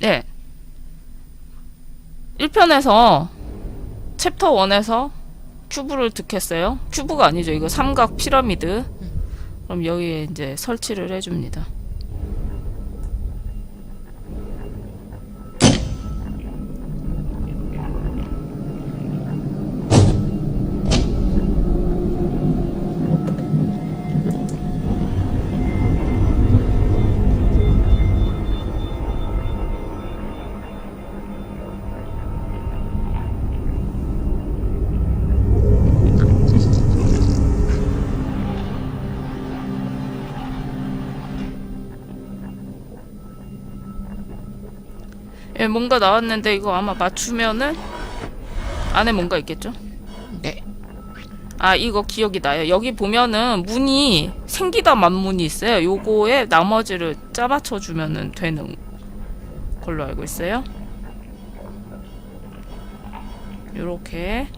네. 1편에서 챕터 1에서 큐브를 득했어요. 큐브가 아니죠. 이거 삼각 피라미드. 그럼 여기에 이제 설치를 해줍니다. 예, 뭔가 나왔는데 이거 아마 맞추면은 안에 뭔가 있겠죠? 네. 아, 이거 기억이 나요. 여기 보면은 문이 생기다 만문이 있어요. 요거에 나머지를 짜맞춰 주면은 되는 걸로 알고 있어요. 요렇게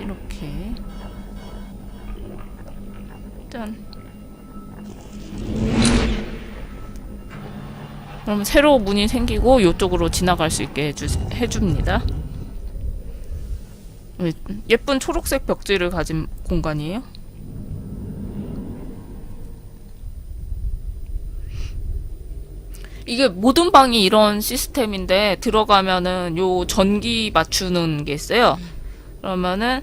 이렇게 짠. 그러면 새로 문이 생기고 요쪽으로 지나갈 수 있게 해주, 해줍니다. 예, 예쁜 초록색 벽지를 가진 공간이에요. 이게 모든 방이 이런 시스템인데 들어가면은 요 전기 맞추는 게 있어요. 그러면은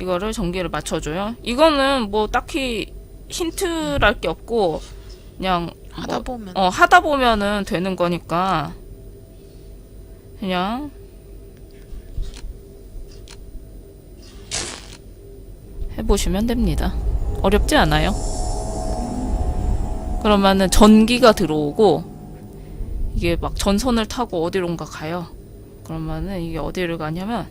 이거를 전기를 맞춰줘요. 이거는 뭐 딱히 힌트랄 게 없고 그냥 하다 뭐, 보면 어 하다 보면은 되는 거니까 그냥 해보시면 됩니다. 어렵지 않아요. 그러면은 전기가 들어오고 이게 막 전선을 타고 어디론가 가요. 그러면은 이게 어디를 가냐면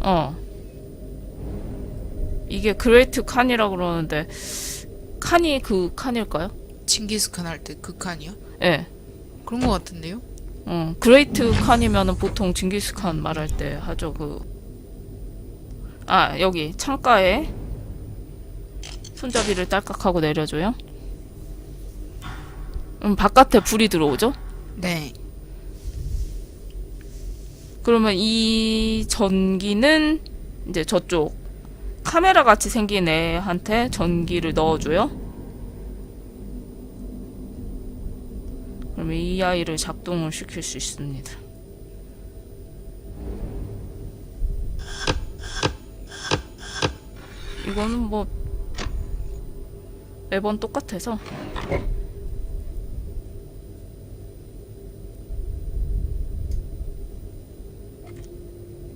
어 이게 그레이트 칸이라고 그러는데 칸이 그 칸일까요? 칭기스칸 할 때 그 칸이요? 예. 그런 것 같은데요? 어, 그레이트 칸이면은 보통 징기스칸 말할 때 하죠. 그 아, 여기 창가에 손잡이를 딸깍하고 내려줘요. 음, 바깥에 불이 들어오죠? 네. 그러면 이 전기는 이제 저쪽 카메라 같이 생긴 애한테 전기를 넣어줘요. 그러면 이 아이를 작동을 시킬 수 있습니다. 이거는 뭐 매번 똑같아서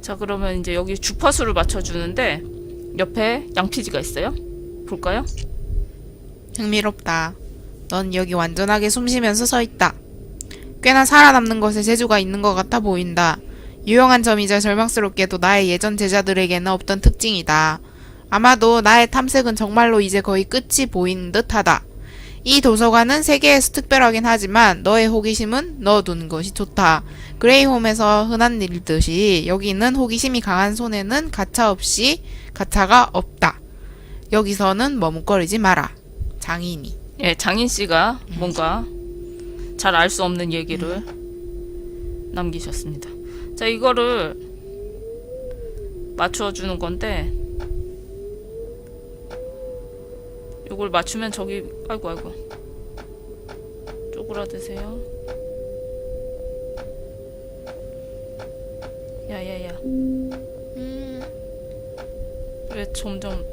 자 그러면 이제 여기 주파수를 맞춰주는데 옆에 양피지가 있어요. 볼까요? 흥미롭다. 넌 여기 완전하게 숨 쉬면서 서 있다. 꽤나 살아남는 것에 재주가 있는 것 같아 보인다. 유용한 점이자 절망스럽게도 나의 예전 제자들에게는 없던 특징이다. 아마도 나의 탐색은 정말로 이제 거의 끝이 보이는 듯하다. 이 도서관은 세계에서 특별하긴 하지만 너의 호기심은 넣어두는 것이 좋다. 그레이홈에서 흔한 일듯이 여기는 호기심이 강한 손에는 가차 없이 가차가 없다. 여기서는 머뭇거리지 마라. 장인이. 예, 장인 씨가 뭔가 잘 알 수 없는 얘기를 남기셨습니다. 자, 이거를 맞춰 주는 건데 이걸 맞추면 저기 아이고 아이고 쪼그라드세요. 야야야. 왜 점점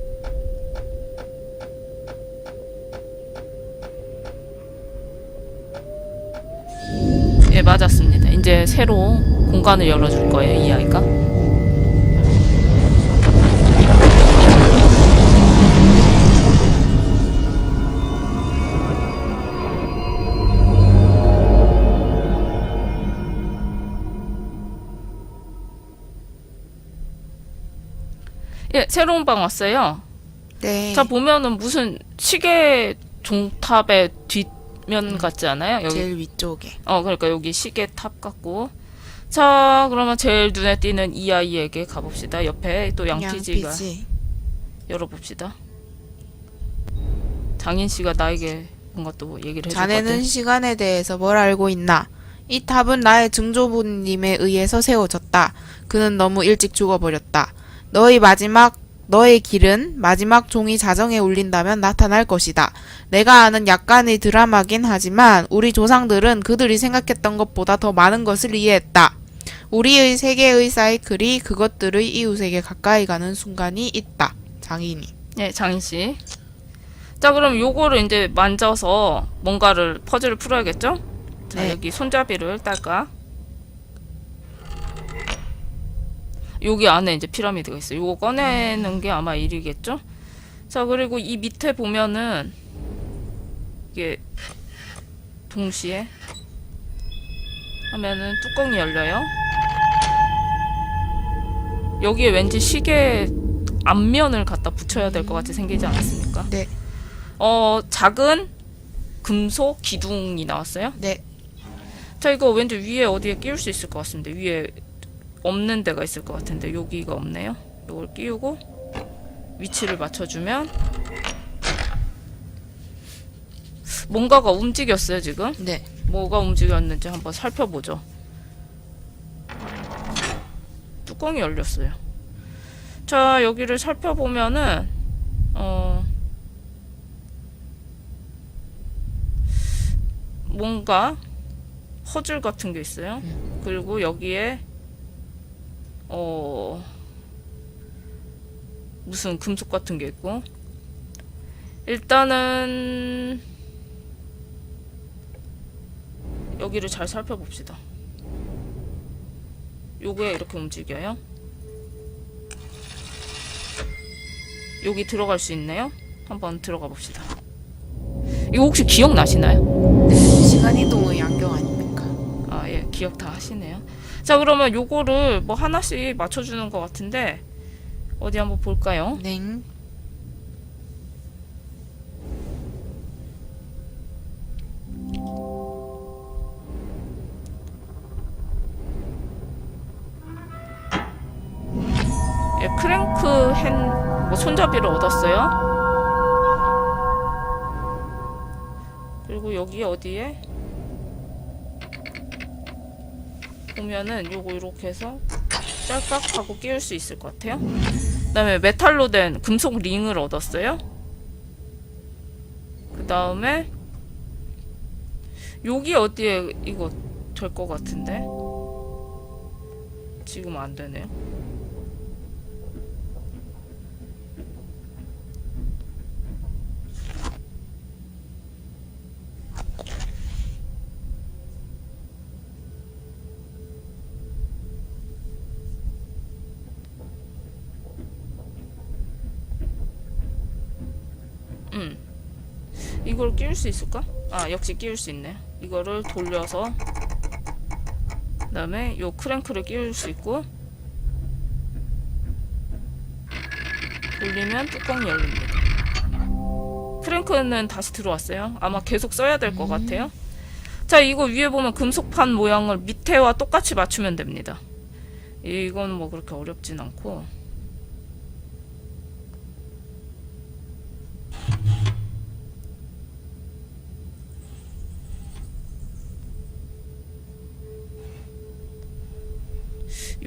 예, 맞았습니다. 이제 새로 공간을 열어줄 거예요, 이 아이가. 예, 새로운 방 왔어요. 네. 자, 보면은 무슨 시계 종탑의 뒷면 같지 않아요? 여기 제일 위쪽에. 어, 그러니까 여기 시계 탑 같고. 자, 그러면 제일 눈에 띄는 이 아이에게 가봅시다. 옆에 또 양피지가 양피지. 열어봅시다. 장인 씨가 나에게 뭔가 또 얘기를 해줄 것 자네는 같아. 시간에 대해서 뭘 알고 있나? 이 탑은 나의 증조부님에 의해서 세워졌다. 그는 너무 일찍 죽어버렸다. 너의 마지막, 너의 길은 마지막 종이 자정에 울린다면 나타날 것이다. 내가 아는 약간의 드라마긴 하지만 우리 조상들은 그들이 생각했던 것보다 더 많은 것을 이해했다. 우리의 세계의 사이클이 그것들의 이웃에게 가까이 가는 순간이 있다. 장인이. 네, 장인 씨. 자, 그럼 요거를 이제 만져서 뭔가를 퍼즐을 풀어야겠죠? 자, 네. 여기 손잡이를 딸까? 여기 안에 이제 피라미드가 있어요. 요거 꺼내는 게 아마 일이겠죠? 자, 그리고 이 밑에 보면은 이게 동시에 하면은 뚜껑이 열려요. 여기에 왠지 시계 앞면을 갖다 붙여야 될 것 같이 생기지 않았습니까? 네. 어, 작은 금속 기둥이 나왔어요. 네. 자, 이거 왠지 위에 어디에 끼울 수 있을 것 같습니다. 위에 없는 데가 있을 것 같은데 여기가 없네요. 이걸 끼우고 위치를 맞춰주면 뭔가가 움직였어요 지금. 네. 뭐가 움직였는지 한번 살펴보죠. 뚜껑이 열렸어요. 자, 여기를 살펴보면은, 어, 뭔가 허즐 같은 게 있어요. 그리고 여기에, 어, 무슨 금속 같은 게 있고, 일단은, 여기를 잘 살펴봅시다. 요게 이렇게 움직여요. 여기 들어갈 수 있네요. 한번 들어가 봅시다. 이거 혹시 기억나시나요? 시간 이동의 안경 아닙니까? 아, 예, 기억 다 하시네요. 자, 그러면 요거를 뭐 하나씩 맞춰주는 것 같은데, 어디 한번 볼까요? 냉. 예, 크랭크 핸, 뭐 손잡이를 얻었어요. 그리고 여기 어디에 보면은 요거 이렇게 해서 짤깍 하고 끼울 수 있을 것 같아요. 그 다음에 메탈로 된 금속 링을 얻었어요. 그 다음에 여기 어디에 이거 될 것 같은데 지금 안 되네요. 음. 이걸 끼울 수 있을까? 아, 역시 끼울 수 있네. 이거를 돌려서 그 다음에 요 크랭크를 끼울 수 있고 돌리면 뚜껑이 열립니다. 크랭크는 다시 들어왔어요. 아마 계속 써야 될 것 같아요. 자, 이거 위에 보면 금속판 모양을 밑에와 똑같이 맞추면 됩니다. 이건 뭐 그렇게 어렵진 않고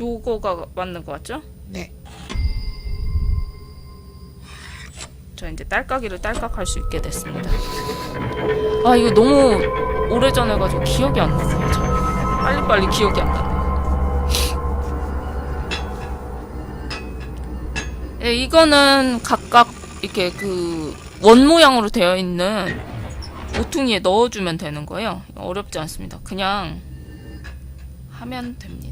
요거가 맞는 것 같죠? 네. 자 이제 딸깍이를 딸깍 할 수 있게 됐습니다. 아 이거 너무 오래전에 가지고 기억이 안 나네요. 잘 빨리빨리 기억이 안 나네. 예, 이거는 각각 이렇게 그 원 모양으로 되어 있는 모퉁이에 넣어주면 되는 거예요. 어렵지 않습니다. 그냥 하면 됩니다.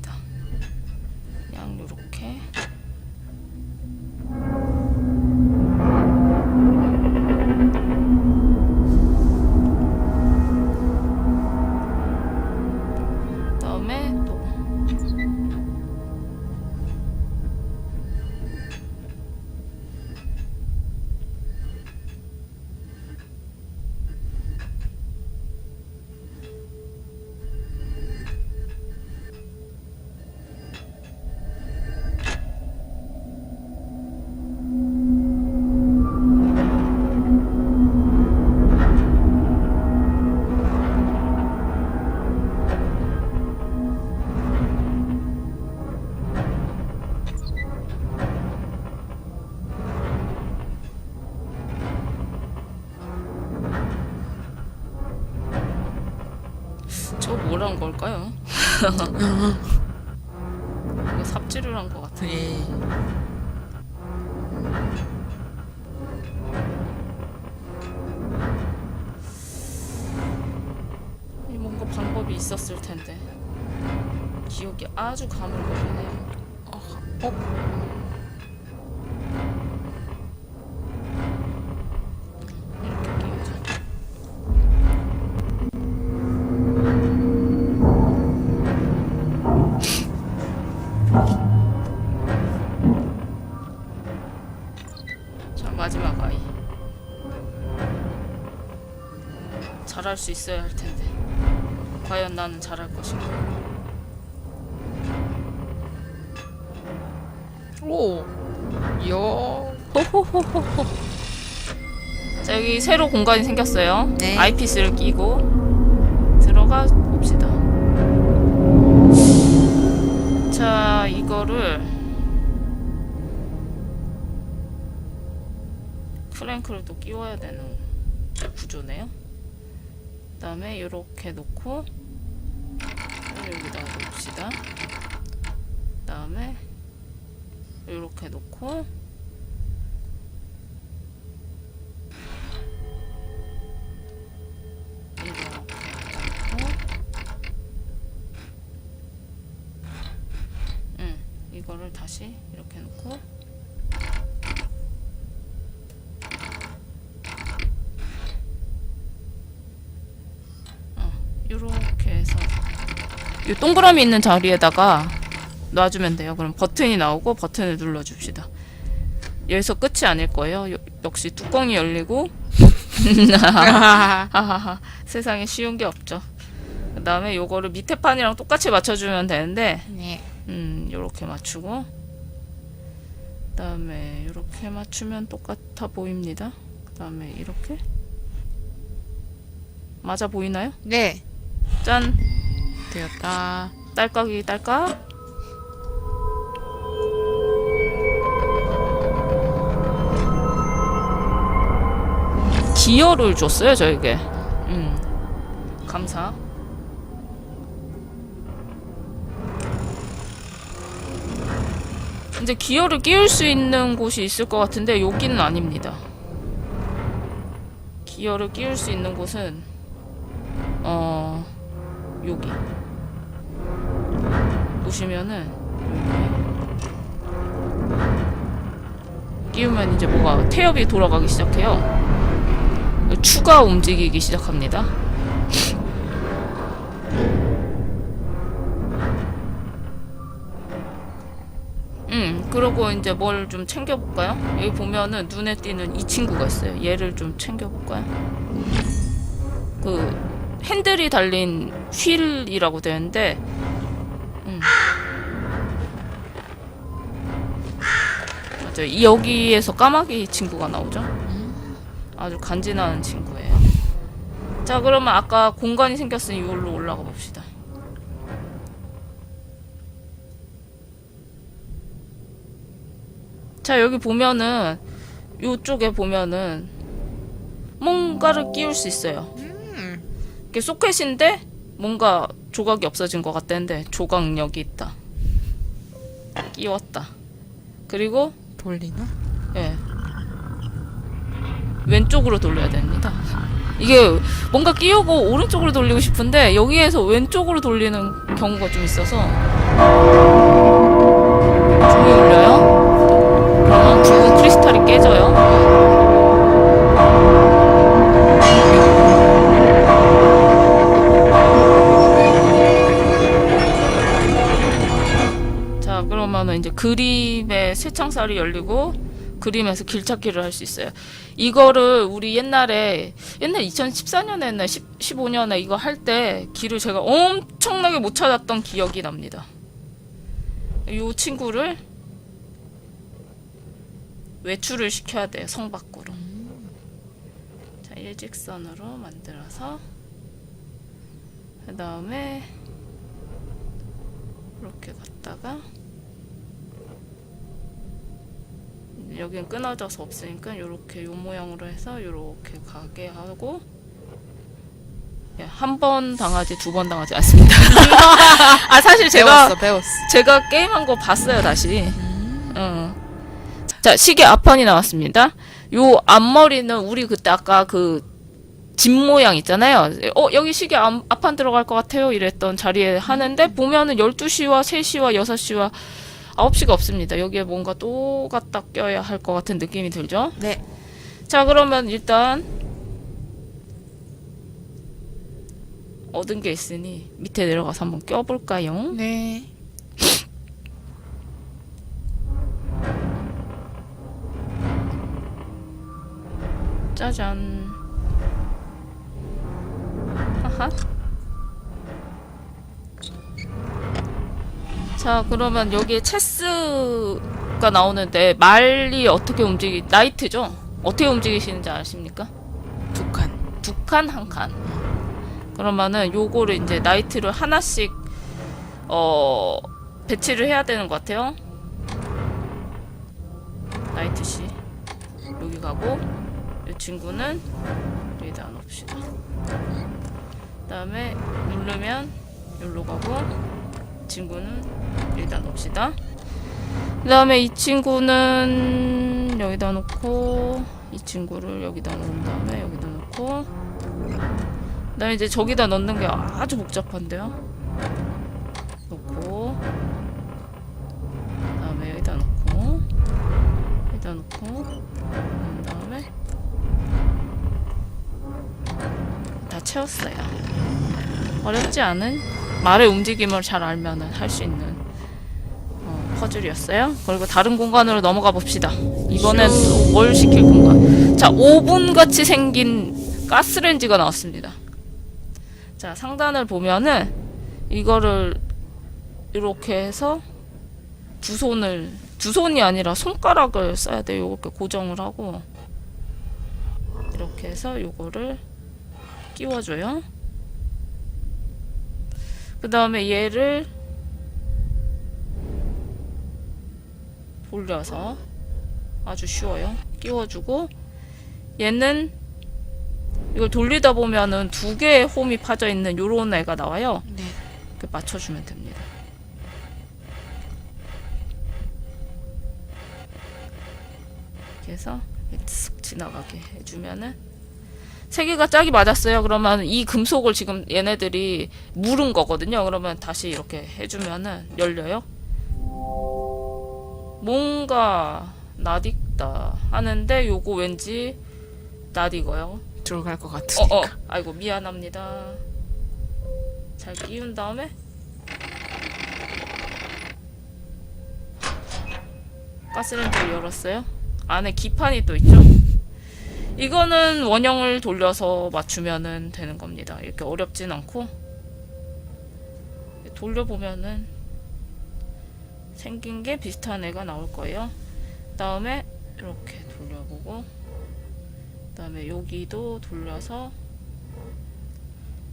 이거 삽질을 한 것 같아. 네. 이 뭔가 방법이 있었을 텐데 기억이 아주 가물거리네요. 어? 수 있어야 할 텐데. 과연 나는 잘할 것인가? 오. 요. 호호호호호. 자 여기 새로 공간이 생겼어요. 네. 아이피스를 끼고 들어가 봅시다. 자 이거를 프랭크를 또 끼워야 되는 구조네요. 그 다음에 이렇게 놓고 여기다가 놓읍시다. 그 다음에 이렇게 놓고 이렇게 놓고 응 이거를 다시 이렇게 놓고 어 이렇게 해서 이 동그라미 있는 자리에다가 놔주면 돼요. 그럼 버튼이 나오고 버튼을 눌러줍시다. 여기서 끝이 아닐 거예요. 요- 역시 뚜껑이 열리고 세상에 쉬운 게 없죠. 그 다음에 요거를 밑에 판이랑 똑같이 맞춰주면 되는데 네. 음 요렇게 맞추고 그 다음에 요렇게 맞추면 똑같아 보입니다. 그 다음에 이렇게 맞아 보이나요? 네. 짠. 되었다. 딸깍이 딸깍. 기어를 줬어요 저에게. 음. 감사. 이제 기어를 끼울 수 있는 곳이 있을 것 같은데 여기는 아닙니다. 기어를 끼울 수 있는 곳은 어 여기 보시면은 끼우면 이제 뭐가 태엽이 돌아가기 시작해요. 추가 움직이기 시작합니다. 음, 그러고 이제 뭘 좀 챙겨볼까요? 여기 보면은 눈에 띄는 이 친구가 있어요. 얘를 좀 챙겨볼까요? 그 핸들이 달린 휠이라고 되는데 음. 맞아요. 이- 여기에서 까마귀 친구가 나오죠. 아주 간지나는 친구예요. 자, 그러면 아까 공간이 생겼으니 이걸로 올라가 봅시다. 자, 여기 보면은 요쪽에 보면은 뭔가를 끼울 수 있어요. 음. 이게 소켓인데 뭔가 조각이 없어진 것 같다는데 조각력이 있다. 끼웠다. 그리고 돌리나? 예 왼쪽으로 돌려야 됩니다. 이게 뭔가 끼우고 오른쪽으로 돌리고 싶은데 여기에서 왼쪽으로 돌리는 경우가 좀 있어서 종이 울려요. 그러면 붉은 크리스탈이 깨져요. 그러면은 이제 그림의 쇠창살이 열리고 그림에서 길찾기를 할 수 있어요. 이거를 우리 옛날에 옛날 2014년에 했나 10, 15년에 이거 할 때 길을 제가 엄청나게 못 찾았던 기억이 납니다. 이 친구를 외출을 시켜야 돼요. 성 밖으로. 자, 일직선으로 만들어서 그 다음에 이렇게 갔다가 여긴 끊어져서 없으니까 이렇게 요 모양으로 해서 이렇게 가게 하고 예, 한번 당하지 두 번 당하지 않습니다. 아 사실 제가 배웠어, 배웠어. 제가 게임한 거 봤어요 다시. 어. 자 시계 앞판이 나왔습니다. 요 앞머리는 우리 그때 아까 그 집 모양 있잖아요. 어 여기 시계 앞, 앞판 들어갈 것 같아요. 이랬던 자리에 하는데 보면은 12시와 3시와 6시와 9시가 없습니다. 여기에 뭔가 또 갖다 껴야 할 것 같은 느낌이 들죠. 네. 자 그러면 일단 얻은 게 있으니 밑에 내려가서 한번 껴볼까요? 네. 짜잔. 하하. 자, 그러면 여기에 체스가 나오는데 말이 어떻게 움직이 나이트죠? 어떻게 움직이시는지 아십니까? 두 칸. 두 칸, 한 칸. 그러면은 요거를 이제 나이트를 하나씩 어 배치를 해야 되는 것 같아요. 나이트 씨 여기 가고 이 친구는 여기다 놓읍시다. 그다음에 누르면 여기로 가고 이 친구는 여기다 놓읍시다. 그 다음에 이 친구는 여기다 놓고 이 친구를 여기다 놓은 다음에 여기다 놓고 그다음에 이제 저기다 넣는 게 아주 복잡한데요. 놓고 그다음에 여기다 놓고 여기다 놓고 그런 다음에 다 채웠어요. 어렵지 않은 말의 움직임을 잘 알면은 할 수 있는 어, 퍼즐이었어요. 그리고 다른 공간으로 넘어가 봅시다. 이번엔 또 뭘 시킬 공간? 자, 오븐 같이 생긴 가스레인지가 나왔습니다. 자, 상단을 보면은 이거를 이렇게 해서 두 손을 두 손이 아니라 손가락을 써야 돼요. 이렇게 고정을 하고 이렇게 해서 요거를 끼워줘요. 그 다음에 얘를 돌려서 아주 쉬워요. 끼워주고 얘는 이걸 돌리다 보면은 두 개의 홈이 파져 있는 요런 애가 나와요. 네. 이렇게 맞춰주면 됩니다. 이렇게 해서 쓱 지나가게 해주면은 세 개가 짝이 맞았어요. 그러면 이 금속을 지금 얘네들이 물은 거거든요. 그러면 다시 이렇게 해주면은 열려요. 뭔가 낯익다 하는데 요거 왠지 낯익어요. 들어갈 것 같으니까. 어, 어. 아이고 미안합니다. 잘 끼운 다음에 가스렌지를 열었어요. 안에 기판이 또 있죠. 이거는 원형을 돌려서 맞추면은 되는 겁니다. 이렇게 어렵진 않고 돌려보면은 생긴 게 비슷한 애가 나올 거예요. 다음에 이렇게 돌려보고 그다음에 여기도 돌려서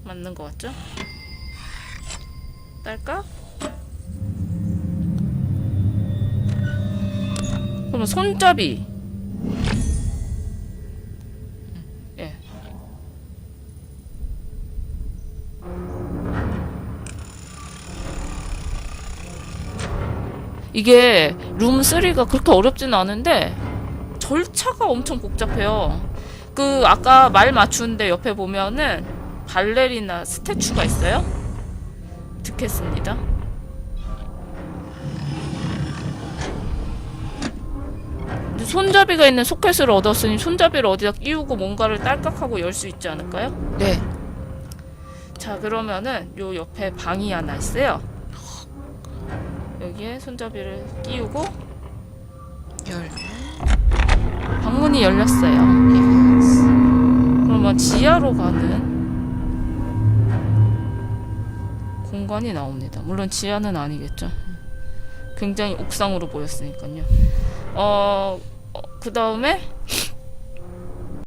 맞는 것 같죠? 딸까? 그러면 손잡이 이게 룸3가 그렇게 어렵진 않은데 절차가 엄청 복잡해요. 그 아까 말 맞추는데 옆에 보면은 발레리나 스태츄가 있어요. 듣겠습니다. 손잡이가 있는 소켓을 얻었으니 손잡이를 어디다 끼우고 뭔가를 딸깍하고 열 수 있지 않을까요? 네. 자 그러면은 요 옆에 방이 하나 있어요. 여기에 손잡이를 끼우고 열. 방문이 열렸어요. 그러면 지하로 가는 공간이 나옵니다. 물론 지하는 아니겠죠. 굉장히 옥상으로 보였으니까요. 어, 그 다음에